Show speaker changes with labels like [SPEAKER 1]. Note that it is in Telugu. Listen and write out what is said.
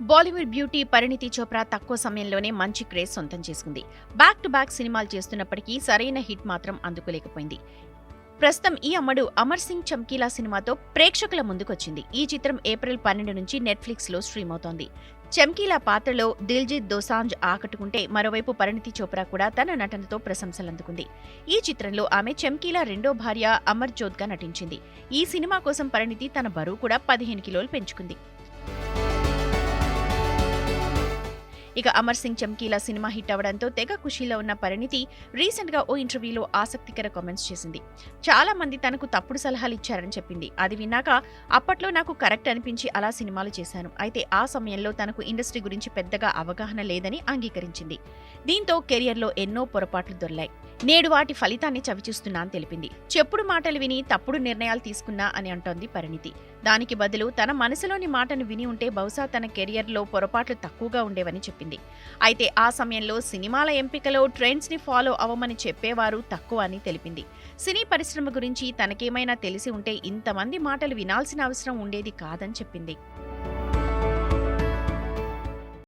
[SPEAKER 1] బాలీవుడ్ బ్యూటీ పరిణితి చోప్రా తక్కువ సమయంలోనే మంచి క్రేజ్ సొంతం చేసుకుంది. బ్యాక్ టు బ్యాక్ సినిమాలు చేస్తున్నప్పటికీ సరైన హిట్ మాత్రం అందుకోలేకపోయింది. ప్రస్తుతం ఈ అమ్మడు అమర్ సింగ్ చమ్కీలా సినిమాతో ప్రేక్షకుల ముందుకొచ్చింది. ఈ చిత్రం ఏప్రిల్ పన్నెండు నుంచి నెట్ఫ్లిక్స్లో స్ట్రీమ్ అవుతోంది. చమ్కీలా పాత్రలో దిల్జిత్ దోసాంజ్ ఆకట్టుకుంటే మరోవైపు పరిణితి చోప్రా కూడా తన నటనతో ప్రశంసలందుకుంది. ఈ చిత్రంలో ఆమె చమ్కీలా రెండో భార్య అమర్ జోత్గా నటించింది. ఈ సినిమా కోసం పరిణితి తన బరువు కూడా పదిహేను కిలోలు పెంచుకుంది. ఇక అమర్ సింగ్ చమ్కీలా సినిమా హిట్ అవడంతో తెగ ఖుషీలో ఉన్న పరిణితి రీసెంట్గా ఓ ఇంటర్వ్యూలో ఆసక్తికర కామెంట్స్ చేసింది. చాలా మంది తనకు తప్పుడు సలహాలు ఇచ్చారని చెప్పింది. అది విన్నాక అప్పట్లో నాకు కరెక్ట్ అనిపించి అలా సినిమాలు చేశాను. అయితే ఆ సమయంలో తనకు ఇండస్ట్రీ గురించి పెద్దగా అవగాహన లేదని అంగీకరించింది. దీంతో కెరియర్లో ఎన్నో పొరపాట్లు దొర్లాయి. నేడు వాటి ఫలితాన్ని చవిచూస్తున్నా అని తెలిపింది. చెప్పుడు మాటలు విని తప్పుడు నిర్ణయాలు తీసుకున్నా అని అంటోంది పరిణితి. దానికి బదులు తన మనసులోని మాటను విని ఉంటే బహుశా తన కెరియర్లో పొరపాట్లు తక్కువగా ఉండేవని చెప్పింది. అయితే ఆ సమయంలో సినిమాల ఎంపికలో ట్రెండ్స్ని ఫాలో అవ్వమని చెప్పేవారు తక్కువ అని తెలిపింది. సినీ పరిశ్రమ గురించి తనకేమైనా తెలిసి ఉంటే ఇంతమంది మాటలు వినాల్సిన అవసరం ఉండేది కాదని చెప్పింది.